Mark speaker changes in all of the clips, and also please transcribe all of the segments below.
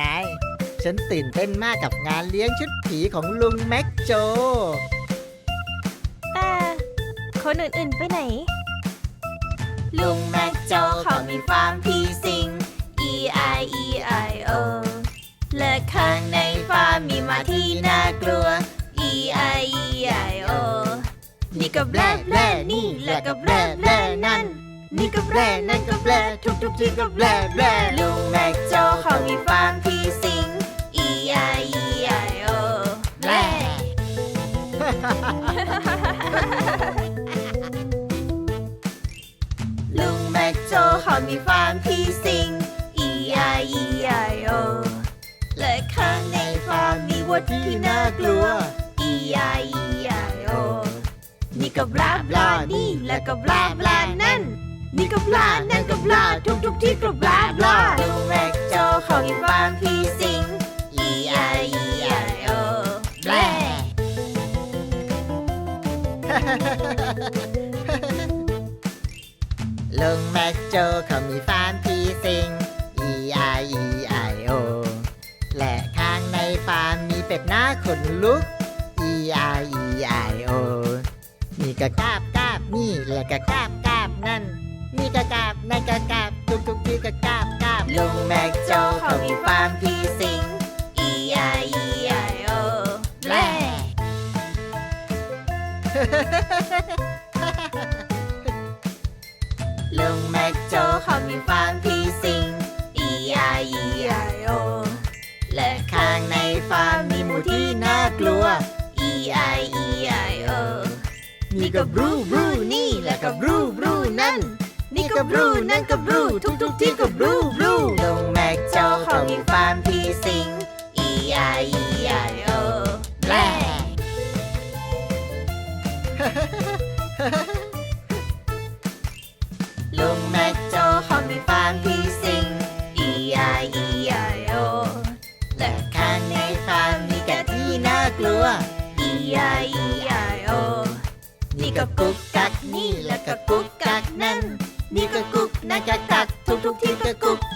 Speaker 1: นาย ฉันตื่นเต้นมากกับงานเลี้ยงชุดผีของลุงแม็กโจ
Speaker 2: แต่คนอื่นๆไปไหน
Speaker 3: ลุงแม็กโจเขามีฟาร์มผีสิง E I E I O และข้างในฟาร์มมีหมาที่น่ากลัว E I E I O นี่ก็แบลแบลนี่และก็แบลแบลนั่น นี่ก็แบลนั่นก็แบลทุกทุกๆที่ก็แบลแบลลุงแม็กโจเขามีฟาร์มผีสิง E I E I O แบลลุงแม็กโจเขามีฟาร์มผีสิง E I E I O และข้างในฟาร์มมีวัวที่น่ากลัว E I E I O นี่ก็บลาบลานี่และก็บลาบลานั่น นี่ก็บลานั่นก็บลาทุกทุกๆที่ก็บลาบลาลุงแม็กโจเขามีฟาร์มผีสิง E I E I O แบล
Speaker 1: ลุงแม็กโจเขามีฟาร์มผีสิง E I E I O และข้างในฟาร์มมีเป็ดหน้าขนลุก E I E I O นี่ก็กราบกราบนี่และก็กราบกราบนั่นนี่ ก็กราบนั่นก็กาบทุกทุกทีก็กาบกาบ
Speaker 3: ลุงแม็กโจเขามีฟาร์มผีสิง E I E I O แบลลุงแม็กโจเขามีฟาร์มผีสิง E I E I O และข้างในฟาร์มมีหมูที่น่ากลัว E I E I O นี่ก็บรูบรูนี่และก็บรูบรูนั่น ก็บรูนั่นก็บรูทุกทุกที่ก็บรูบรูลุงแม็กโจเขามีฟาร์มผีสิง E I E I O แบลลุงแม็กโจเขามีฟาร์มผีสิง E I E I O และข้างในฟาร์มมีแกะที่น่ากลัว E I E I O นี่ก็กุ๊กกักนี่แล้วก็กุ๊กกักนั่น นี่ก็กุ๊กนั่นก็กักทุกทุกๆที่ก็กุ๊ก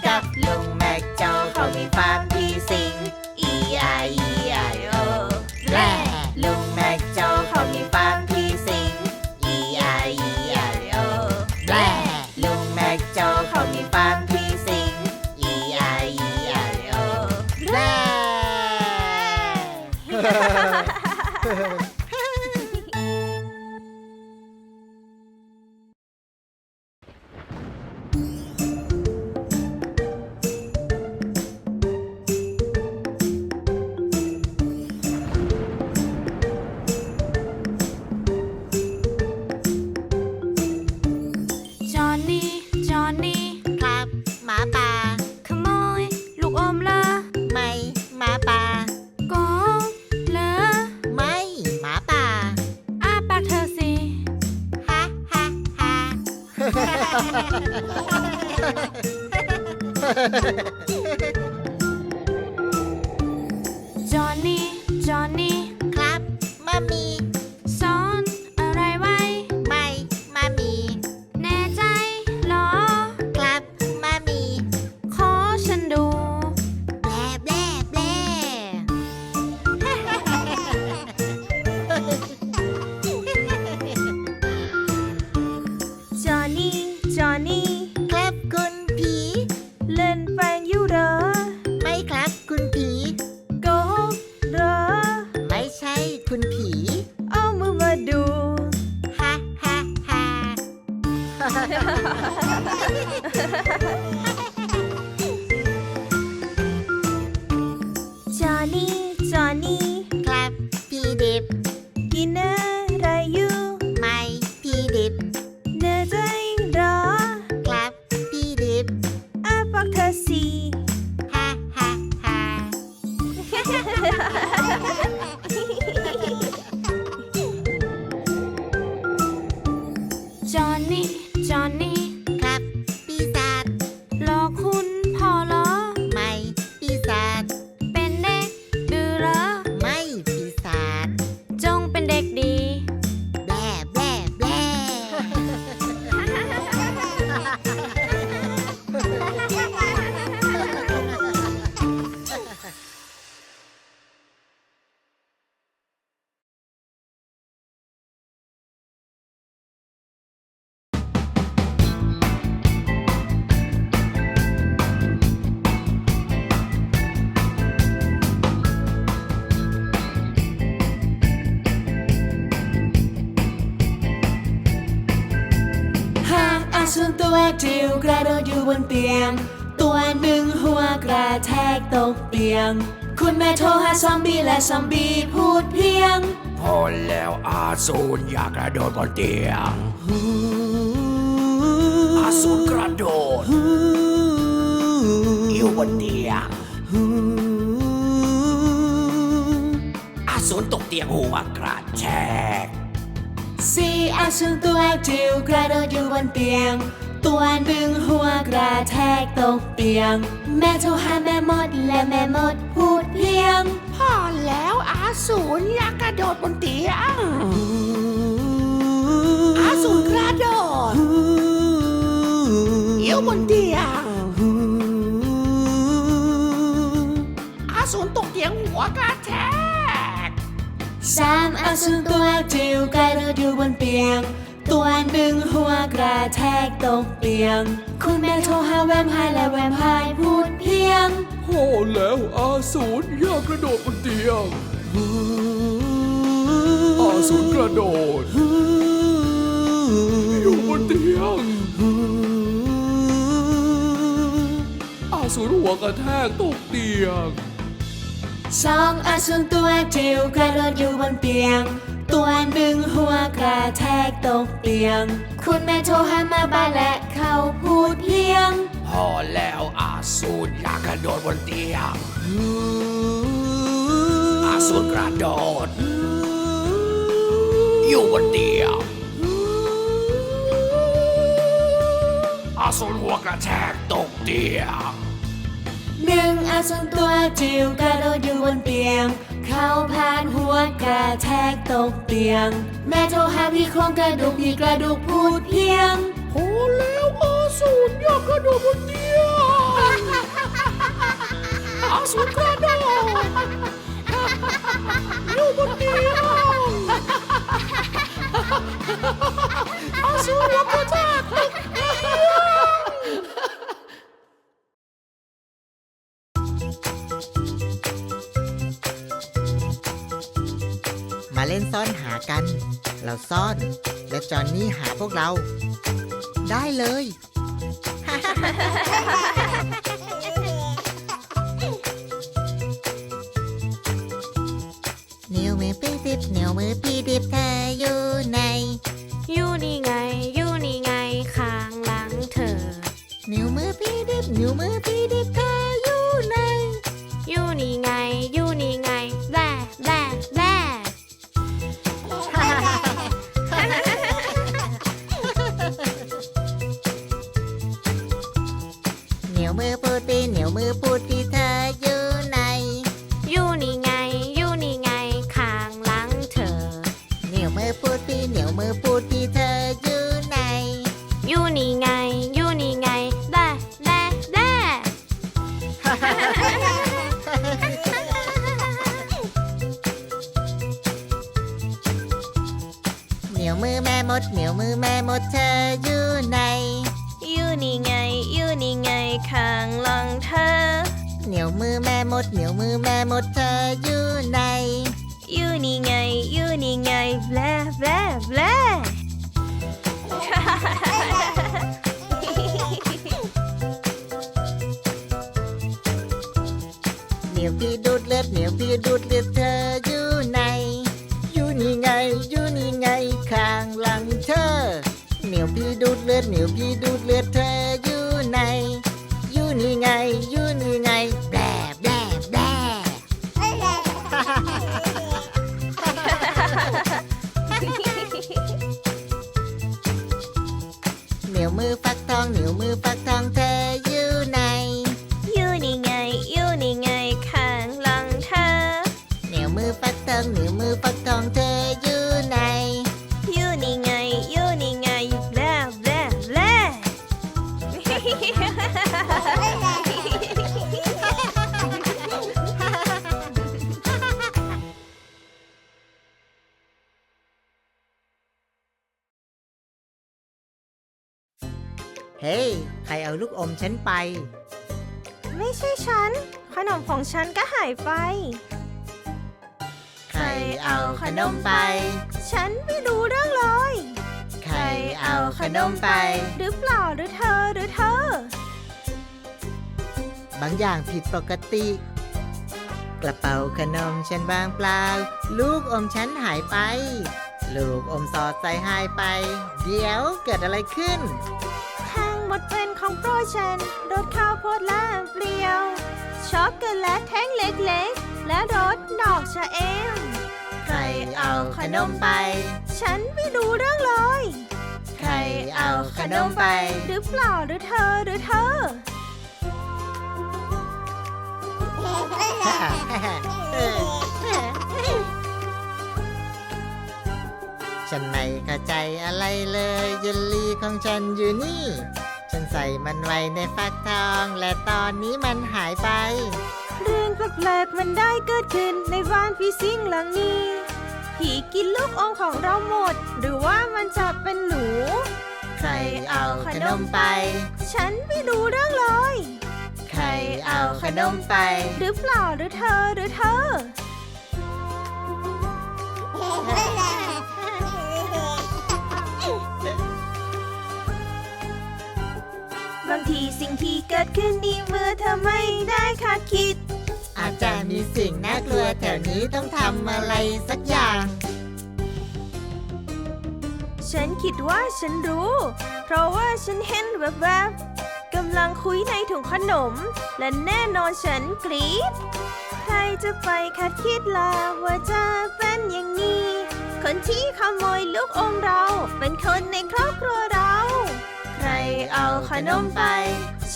Speaker 3: กัก
Speaker 1: Ha ha ha ha!
Speaker 2: ตัวจิ๋วกระโดดอยู่บนเตียง ตัวหนึ่งหัวกระแทกตกเตียง คุณแม่โทรหาซอมบี้และซอมบี้พูดเพียง
Speaker 4: พอแล้วอาสูรอยากกระโดดบนเตียง อาสูรกระโดดอยู่บนเตียง อาสูรตกเตียงหัวกระแทก
Speaker 2: สี่อาสูรตัวจิ๋วกระโดดอยู่บนเตียง ตัวหนึ่งหัวกระแทกตกเตียง แม่โทรหาแม่มดและแม่มดพูดเพียง
Speaker 4: พอแล้วอาสูรอยากกระโดดบนเตียง อาสูรกระโดดอยู่บนเตียง อาสูรตกเตียงหัวกระแทก
Speaker 2: สามอาสูรตัวจิ๋วกระโดดอยู่บนเตียง ตัวหนึ่งหัวกระแทกตกเตียง คุณแม่โทรหาแวมไพร์และแวมไพร์พูดเพียง
Speaker 4: พอแล้วอาสูรอยากกระโดดบนเตียง อาสูรกระโดด อยู่บนเตียง อาสูรหัวกระแทกตกเตียง
Speaker 2: สองอาสูรตัวจิ๋วกระโดดอยู่บนเตียง ตัวหนึ่งหัวกระแทกตกเตียง คุณแม่โทรหามาบ้านและเขาพูดเพียง
Speaker 4: พอแล้วอาสูรอยากกระโดดบนเตียง อาสูรกระโดด อยู่บนเตียง อาสูรหัวกระแทกตกเตียง
Speaker 2: หนึ่งอาสูรตัวจิ๋วกระโดดอยู่บนเตียง เขาผ่านหัวกระแทกตกเตียง แม่โทรหาพี่โครงกระดูกพี่กระดูกพูดเพียง
Speaker 4: พอแล้วอาสูรอยากกระโดดบนเตียงอาสูรกระโดดอยู่บนเตียงอาสูรหัวกระแทก
Speaker 1: มาเล่นซ่อนหากัน เราซ่อน และจอนนี่หาพวกเรา ได้เลย นิ้วมือพี่ดิบนิ้วมือพี่ดิบเธออยู่ใน
Speaker 5: อยู่นี่ไง อยู่นี่ไงข้างหลังเธอ
Speaker 1: นิ้วมือพี่ดิบนิ้วมือพี่ดิบเธออยู่ใน
Speaker 5: อยู่นี่ไง อยู่นี่ไงื
Speaker 1: อพูดพี่เหนิ้วมือพูดพี่เธออยู่ใน
Speaker 5: อยู่นี่ไง อยู่นี่ไงแบะแบะแบะ
Speaker 1: นิ้วมือแม่มดเหนิ้วมือแม่มดเธออยู่ใน
Speaker 2: อยู่นี่ไง อยู่นี่ไงข้างหลังเธอ เห
Speaker 1: นิ้วมือแม่มดเหนิ้วมือแม่มดเธออยู่ใน
Speaker 2: ยู่นี่ไงอยู่นี่ไงแบลแบลแบล
Speaker 1: นิ้วพี่ดูดเลือดนิ้วพี่ดูดเลือดเธออยู่ในอยู่นี่ไงอยู่นี่ไงข้างหลังเธอ เหนิ้วพี่ดูดเลือดนิ้วพี่ดูดเลือดเธออยู่ในอยู่นี่ไงอยู่นี่ไง มือฟักทองเธออยู่ใน
Speaker 2: อยู่นี่ไง อยู่นี่ไง ข้างหลังเธอ
Speaker 1: นิ้วมือฟักทองนิ้วมือฟักทองเธออยู่ใน
Speaker 2: ลู
Speaker 1: กอมฉันไป
Speaker 2: ไม่ใช่ฉัน ขนมของฉันก็หายไป
Speaker 1: ใครเอาขนมไป
Speaker 2: ฉันไม่รู้เรื่องเลย
Speaker 1: ใครเอาขนมไป
Speaker 3: หรือเปล่าหรือเธอหรือเธอ
Speaker 1: บางอย่างผิดปกติ กระเป๋าขนมฉันวางเปล่า ลูกอมฉันหายไป ลูกอมสอดใส่หายไป เดี๋ยวเกิดอะไรขึ้น
Speaker 3: ทั้งห มดเป็นของโปรดฉันรสข้าวโพดและเปรี้ยว ช็อกโกแลตแท่งเล็กๆ และรสดอกชะเอม
Speaker 1: ใครเอาขนมไป
Speaker 3: ฉันไม่รู้เรื่องเลย
Speaker 1: ใครเอาขนมไป
Speaker 3: หรือเปล่าหรือเธอหรือเธอ
Speaker 1: ฉันไม่เข้าใจอะไรเลยเยลลี่ของฉันอยู่นี่ ใส่มันไว้ในฟักทอง และตอนนี้มันหายไป
Speaker 3: เรื่องแปลกๆมันได้เกิดขึ้นในบ้านพี่ซิงหลังนี้ ผีกินลูกอมของเราหมด หรือว่ามันจะเป็นหนู
Speaker 1: ใครเอาขนมไป
Speaker 3: ฉันไม่รู้เรื่องเลย
Speaker 1: ใครเอาขนมไป
Speaker 3: หรือเปล่าหรือเธอหรือเธอ บางทีสิ่งที่เกิดขึ้นดีเมื่อเธอไม่ได้คาดคิด
Speaker 1: อาจจะมีสิ่งน่ากลัวแถวนี้ต้องทำอะไรสักอย่าง
Speaker 3: ฉันคิดว่าฉันรู้ เพราะว่าฉันเห็นแวบๆกำลังคุยในถุงขนม และแน่นอนฉันกรี๊ดใครจะไปคาดคิดล่ะว่าจะเป็นอย่างนี้ คนที่ขโมยลูกอมเรา เป็นคนในครอบครัวเรา เอาขนมไป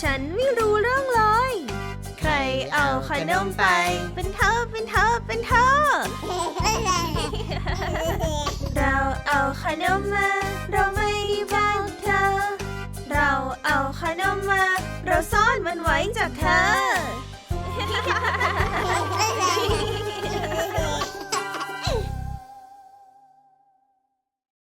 Speaker 3: ฉันไม่รู้เรื่องเลย ใครเอาขนมไป เป็นเธอ เป็นเธอ เป็นเธอ เราเอาขนมมา เราไม่ได้บอกเธอ เราเอาขนมมา เราซ่อนมันไว้จากเธอ